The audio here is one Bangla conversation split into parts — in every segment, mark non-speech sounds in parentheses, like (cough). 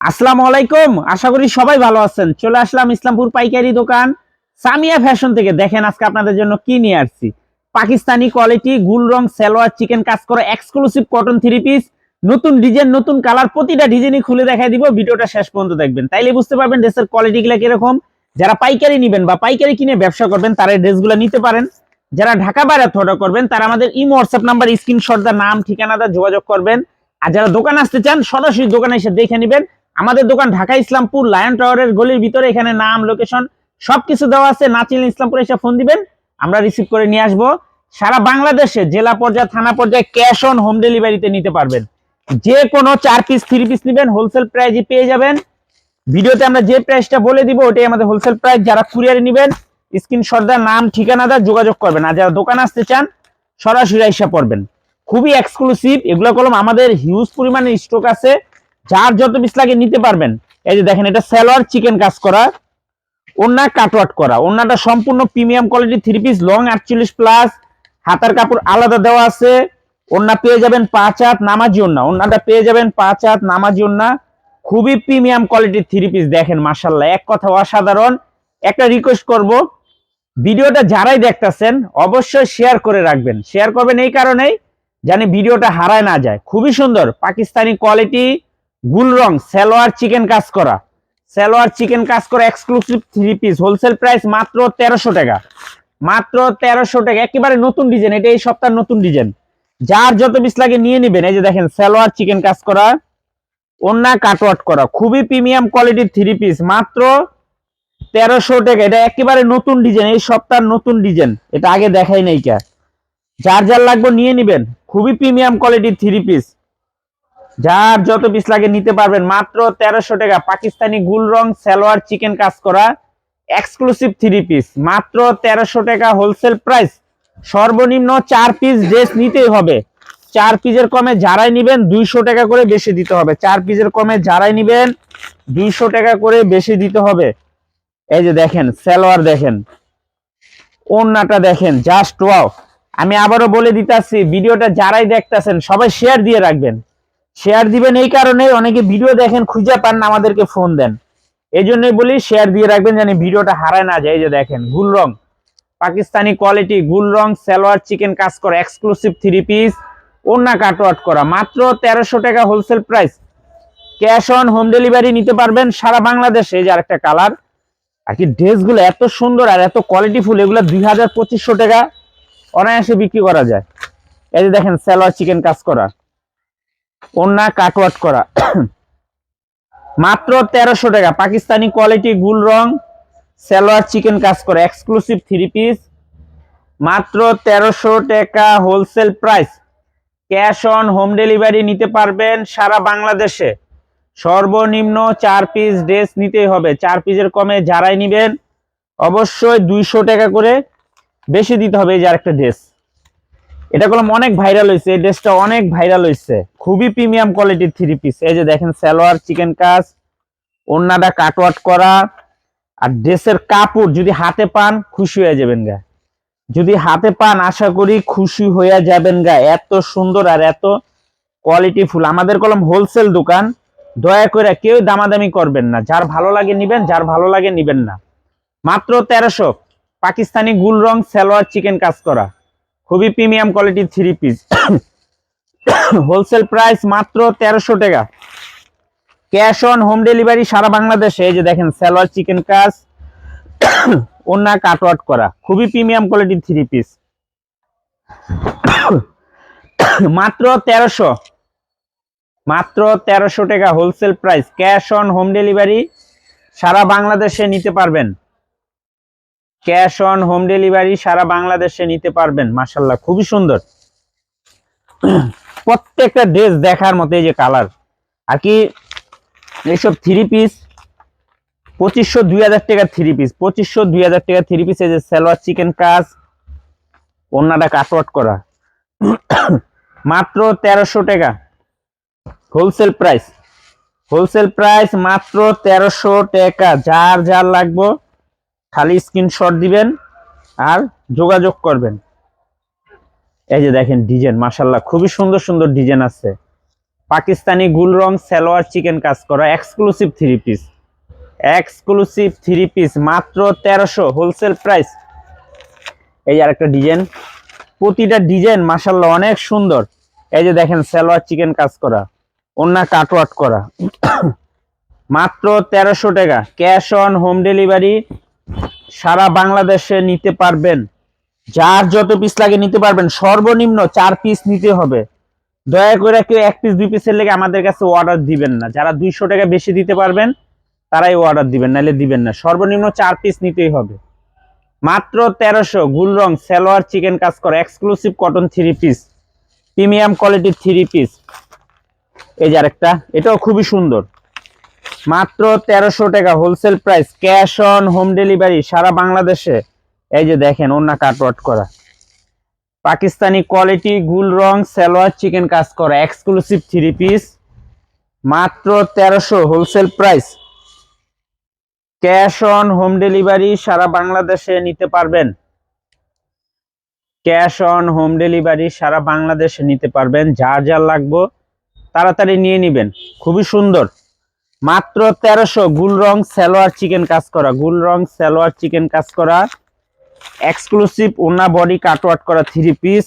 আসসালামু আলাইকুম। আশা করি সবাই ভালো আছেন। চলে আসলাম ইসলামপুর পাইকারি দোকান। সামিয়া ফ্যাশন থেকে দেখেন আজকে আপনাদের জন্য কি নিয়ে আসছি। পাকিস্তানি কোয়ালিটি, গুল রং, সালোয়ার, চিকেন কাজ করা এক্সক্লুসিভ কটন থ্রি পিস নতুন ডিজাইন নতুন কালার প্রতিটা ডিজাইনই খুলে দেখাই দিব। ভিডিওটা শেষ পর্যন্ত দেখবেন। তাইলে বুঝতে পারবেন ড্রেসের কোয়ালিটি গুলা কীরকম। যারা পাইকারি নেবেন বা পাইকারি কিনে ব্যবসা করবেন, তারা ড্রেসগুলো নিতে পারেন। যারা ঢাকা বাইরে অর্ডার করবেন, তারা আমাদের ইমো হোয়াটসঅ্যাপ নাম্বার স্ক্রিনশট দা নাম ঠিকানাটা যোগাযোগ করবেন। আর যারা দোকান আসতে চান, সরাসরি দোকানে এসে দেখে নেবেন। আমাদের দোকান ঢাকা ইসলামপুর লায়ন টাওয়ারের গলির ভিতরে, এখানে নাম লোকেশন সবকিছু দেওয়া আছে। না চিনলে ইসলামপুরে এসে ফোন দিবেন, আমরা রিসিভ করে নিয়ে আসব। সারা বাংলাদেশে জেলা পর্যায়ে, থানা পর্যায়ে ক্যাশ অন হোম ডেলিভারিতে নিতে পারবেন। যে কোনো চার পিস থ্রি পিস নেবেন হোলসেল প্রাইজে পেয়ে যাবেন। ভিডিওতে আমরা যে প্রাইসটা বলে দিব, ওটাই আমাদের হোলসেল প্রাইস যারা কুরিয়ারে নেবেন স্ক্রিনশট দেওয়ার নাম, ঠিকানা দেওয়া যোগাযোগ করবেন। আর যারা দোকান আসতে চান, সরাসরি এসে পড়বেন। খুবই এক্সক্লুসিভ এগুলো কলম আমাদের হিউজ পরিমাণে স্টক আছে। যার যত পিস লাগে নিতে পারবেন। এই যে দেখেন, এটা সালোয়ার চিকেন কাজ করা ওন্না কাটওয়াট করা। ওন্নাটা সম্পূর্ণ premium quality three piece long আটচল্লিশ প্লাস হাতার কাপড় আলাদা দেওয়া আছে। ওন্না পেয়ে যাবেন পাঁচ হাত, নামাজি ওন্না ওন্নাটা পেয়ে যাবেন পাঁচ হাত, নামাজি ওন্না খুবই প্রিমিয়াম কোয়ালিটির থ্রি পিস দেখেন মাসাল্লাহ এক কথা অসাধারণ। একটা রিকোয়েস্ট করব, ভিডিওটা যারাই দেখতেছেন, অবশ্যই শেয়ার করে রাখবেন। শেয়ার করবেন এই কারণেই জানি ভিডিওটা হারায় না যায়। খুবই সুন্দর, পাকিস্তানি কোয়ালিটি গুল রং, সালোয়ার চিকেন কাজ করা। সালোয়ার চিকেন কাজ করা exclusive three piece wholesale price মাত্র তেরোশো টাকা। মাত্র তেরোশো টাকা, একেবারে নতুন ডিজাইন এটা এই সপ্তাহের নতুন ডিজাইন যার যত পিস লাগে নিয়ে নেবেন, এই যে দেখেন, সালোয়ার চিকেন কাজ করা, ওন্না কাটওয়াট করা, খুবই প্রিমিয়াম কোয়ালিটির থ্রি পিস মাত্র তেরোশো টাকা। এটা একেবারে নতুন ডিজাইন এই সপ্তাহের নতুন ডিজাইন এটা আগে দেখাই নাই কা। যার যার লাগবে নিয়ে নিবেন, খুবই প্রিমিয়াম কোয়ালিটির থ্রি পিস যার যত পিস লাগে নিতে পারবেন, মাত্র তেরোশো টাকা। পাকিস্তানি গুল রং সালোয়ার চিকেন কাজ করা এক্সক্লুসিভ থ্রি পিস মাত্র তেরোশো টাকা হোলসেল প্রাইস সর্বনিম্ন চার পিস ড্রেস নিতেই হবে। চার পিসের কমে যারাই নিবেন, দুইশো টাকা করে বেশি দিতে হবে। চার পিসের কমে যারাই নিবেন, দুইশো টাকা করে বেশি দিতে হবে। এই যে দেখেন, সালোয়ার দেখেন। ওন্নাটা দেখেন জাস্ট ওয়াও আমি আবারও বলে দিতেছি, ভিডিওটা যারাই দেখতেছেন, সবাই শেয়ার দিয়ে রাখবেন। শেয়ার দিবেন এই কারণে অনেকে ভিডিও দেখেন, খুঁজে পান না, আমাদেরকে ফোন দেন। এই জন্যই বলি শেয়ার দিয়ে রাখবেন জানি ভিডিওটা হারায় না যায়। যে দেখেন, গুল রং। পাকিস্তানি কোয়ালিটি গুল রং, সালোয়ার, চিকেন কাজ করা এক্সক্লুসিভ থ্রি পিস ওন্না কাটওয়াট করা। মাত্র তেরোশো টাকা wholesale price cash on home delivery নিতে পারবেন সারা বাংলাদেশে। যে আরেকটা কালার আর কি ড্রেসগুলো এত সুন্দর আর এত কোয়ালিটিফুল এগুলো দুই হাজার পঁচিশশো টাকা অনায়াসে বিক্রি করা যায়। এই যে দেখেন, সালোয়ার, চিকেন কাজ করা। ওন্না কাটওয়াট করা। মাত্র তেরোশো টাকা। পাকিস্তানি কোয়ালিটি গুল রং, সালোয়ার চিকেন কাজ করা এক্সক্লুসিভ থ্রি পিস মাত্র তেরোশো টাকা wholesale price cash on home delivery নিতে পারবেন সারা বাংলাদেশে। সর্বনিম্ন চার পিস ড্রেস নিতেই হবে। চার পিসের কমে যারাই নিবেন, অবশ্যই দুইশো টাকা করে বেশি দিতে হবে এই যে আরেকটা ড্রেস এটা করলাম অনেক ভাইরাল হয়েছে এই ড্রেসটা অনেক ভাইরাল হয়েছে খুবই প্রিমিয়াম কোয়ালিটির থ্রি পিস এই যে দেখেন, সালোয়ার চিকেন কাজ ওন্নাটা কাটওয়াট করা, আর ড্রেসের কাপড় যদি হাতে পান, খুশি হয়ে যাবেন গা। যদি হাতে পান, আশা করি খুশি হয়ে যাবেন গা। এত সুন্দর আর এত কোয়ালিটি ফুল আমাদের কলম হোলসেল দোকান, দয়া করে কেউ দামাদামি করবেন না। যার ভালো লাগে নিবেন, যার ভালো লাগে নিবেন না। মাত্র তেরোশো। পাকিস্তানি গুল রং সালোয়ার চিকেন কাজ করা। খুবই প্রিমিয়াম কোয়ালিটির থ্রি পিস। হোলসেল প্রাইস মাত্র তেরোশো টাকা। ক্যাশ অন হোম ডেলিভারি সারা বাংলাদেশে। এই যে দেখেন, স্যালোয়ার, চিকেন কাজ ওন্না কাটওয়াট করা। খুবই প্রিমিয়াম কোয়ালিটির থ্রি পিস। মাত্র তেরোশো। মাত্র তেরোশো টাকা wholesale price. Cash on home delivery সারা বাংলাদেশে নিতে পারবেন। ক্যাশ অন হোম ডেলিভারি সারা বাংলাদেশে নিতে পারবেন মাসাল্লাহ খুবই সুন্দর। প্রত্যেকটা ড্রেস দেখার মতো এই যে কালার। আর কি, এইসব থ্রি পিস পঁচিশশো দুই হাজার টাকা থ্রি পিস পঁচিশশো দুই হাজার টাকা থ্রি পিস এই যে সালোয়ার চিকেন কাজ অন্যটা কাটওয়াট করা। মাত্র তেরোশো টাকা হোলসেল প্রাইস হোলসেল প্রাইস মাত্র তেরোশো টাকা, যার যার লাগবো খালি স্ক্রিনশট দিবেন আর যোগাযোগ করবেন। এই যে দেখেন ডিজাইন মাসাল্লাহ খুবই সুন্দর সুন্দর ডিজাইন আছে। পাকিস্তানি গুল রং সালোয়ার চিকেন কাজ করা exclusive three piece exclusive three piece মাত্র তেরোশো হোলসেল প্রাইস এই যে আরেকটা ডিজাইন, প্রতিটা ডিজাইন মাসাল্লাহ অনেক সুন্দর। এই যে দেখেন সালোয়ার চিকেন কাজ করা অন্য কাটওয়াট করা। মাত্র তেরোশো টাকা ক্যাশ অন হোম ডেলিভারি সারা বাংলাদেশে নিতে পারবেন। যার যত পিস লাগে নিতে পারবেন। সর্বনিম্ন চার পিস নিতে হবে। দয়া করে কেউ এক পিস দুই পিসের লেগে আমাদের কাছে অর্ডার দিবেন না। যারা দুইশো টাকা বেশি দিতে পারবেন, তারাই অর্ডার দিবেন, নাহলে দিবেন না। সর্বনিম্ন চার পিস নিতেই হবে। মাত্র তেরোশো গুল রং, সালোয়ার, চিকেন কাজ করে exclusive cotton three piece premium কোয়ালিটির থ্রি পিস এই যে আরেকটা, এটাও খুবই সুন্দর। মাত্র তেরোশো টাকা wholesale price cash on home delivery সারা বাংলাদেশে। এই যে দেখেন অন্য কাটওয়াট করা। পাকিস্তানি কোয়ালিটি গুল রং, সালোয়ার চিকেন কাজ করা এক্সক্লুসিভ থ্রি পিস মাত্র তেরোশো wholesale price cash on home delivery সারা বাংলাদেশে নিতে পারবেন। ক্যাশ অন হোম ডেলিভারি সারা বাংলাদেশে নিতে পারবেন। যার যার লাগবো, তাড়াতাড়ি নিয়ে নেবেন। খুবই সুন্দর। মাত্র তেরোশো গুল রং সালোয়ার চিকেন কাজ করা। গুল রং সালোয়ার চিকেন কাজ করা। এক্সক্লুসিভ ওনা বডি কাটওয়াট করা থ্রি পিস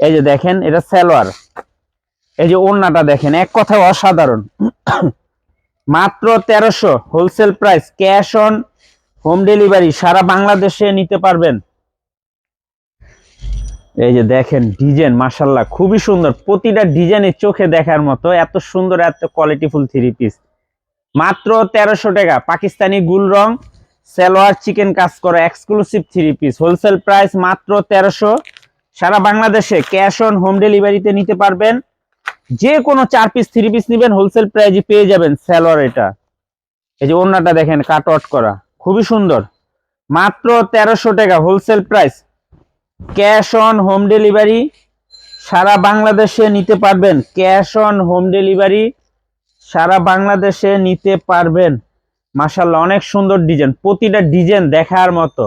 এই যে দেখেন, এটা সালোয়ার। এই যে ওড়নাটা দেখেন, এক কথায় অসাধারণ। মাত্র তেরোশো wholesale price cash on home delivery সারা বাংলাদেশে নিতে পারবেন। এই যে দেখেন ডিজাইন মাসাল্লাহ খুবই সুন্দর। প্রতিটা ডিজাইনের চোখে দেখার মতো, এত সুন্দর, এত কোয়ালিটিফুল থ্রি পিস মাত্র তেরোশো টাকা, পাকিস্তানি গুল রং, সালোয়ার চিকেন কাজ করা exclusive three piece wholesale price মাত্র তেরোশো। সারা বাংলাদেশে ক্যাশ অন হোম ডেলিভারিতে নিতে পারবেন। যে কোনো চার পিস থ্রি পিস নেবেন হোলসেল প্রাইজে পেয়ে যাবেন সালোয়ার এটা। এই যে অন্যটা দেখেন কাট আউট করা। খুবই সুন্দর। মাত্র তেরোশো টাকা wholesale price cash on home delivery সারা বাংলাদেশে নিতে পারবেন। ক্যাশ অন হোম ডেলিভারি সারা বাংলাদেশে নিতে পারবেন। মাসাল্লাহ অনেক সুন্দর ডিজাইন। প্রতিটা ডিজাইন দেখার মতো।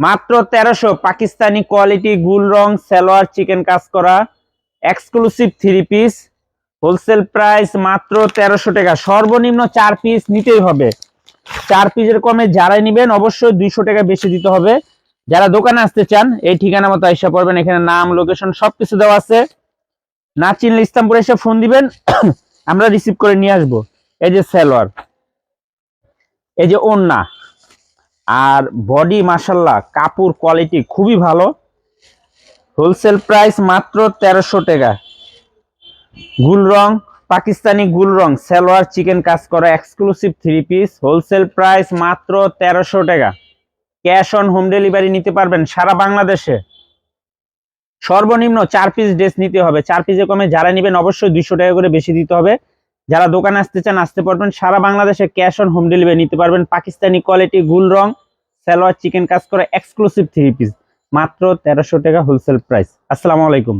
মাত্র তেরোশো পাকিস্তানি কোয়ালিটি গুল রং, সালোয়ার, চিকেন কাজ করা, exclusive three piece. Wholesale price মাত্র তেরোশো টাকা। সর্বনিম্ন চার পিস নিতেই হবে। চার পিসের কমে যারাই নেবেন অবশ্যই দুইশো টাকা বেশি দিতে হবে। যারা দোকানে আসতে চান, এই ঠিকানা মতো আইসা পড়বেন। এখানে নাম লোকেশন সবকিছু দেওয়া আছে। না চিনলে ইসলামপুরে এসে ফোন দিবেন। (coughs) আমরা রিসিভ করে নিয়ে আসব। এই যে সালোয়ার, এই যে ওন্না, আর বডি মাসাল্লাহ কাপড় কোয়ালিটি খুবই ভালো। হোলসেল প্রাইস মাত্র তেরোশো টাকা। গুল রং, পাকিস্তানি গুল রং, সালোয়ার চিকেন কাজ করা exclusive three piece wholesale price মাত্র তেরোশো টাকা। ক্যাশ অন হোম ডেলিভারি নিতে পারবেন সারা বাংলাদেশে। সর্বনিম্ন চার পিস ড্রেস নিতে হবে। চার পিসে কমে যারা নেবেন অবশ্যই দুইশো টাকা করে বেশি দিতে হবে। যারা দোকানে আসতে চান, আসতে পারবেন। সারা বাংলাদেশে ক্যাশ অন হোম ডেলিভারি নিতে পারবেন। পাকিস্তানি কোয়ালিটি গুল রং, সালোয়ার চিকেন কাজ করা এক্সক্লুসিভ থ্রি পিস মাত্র তেরোশো টাকা হোলসেল প্রাইস আসসালামু আলাইকুম।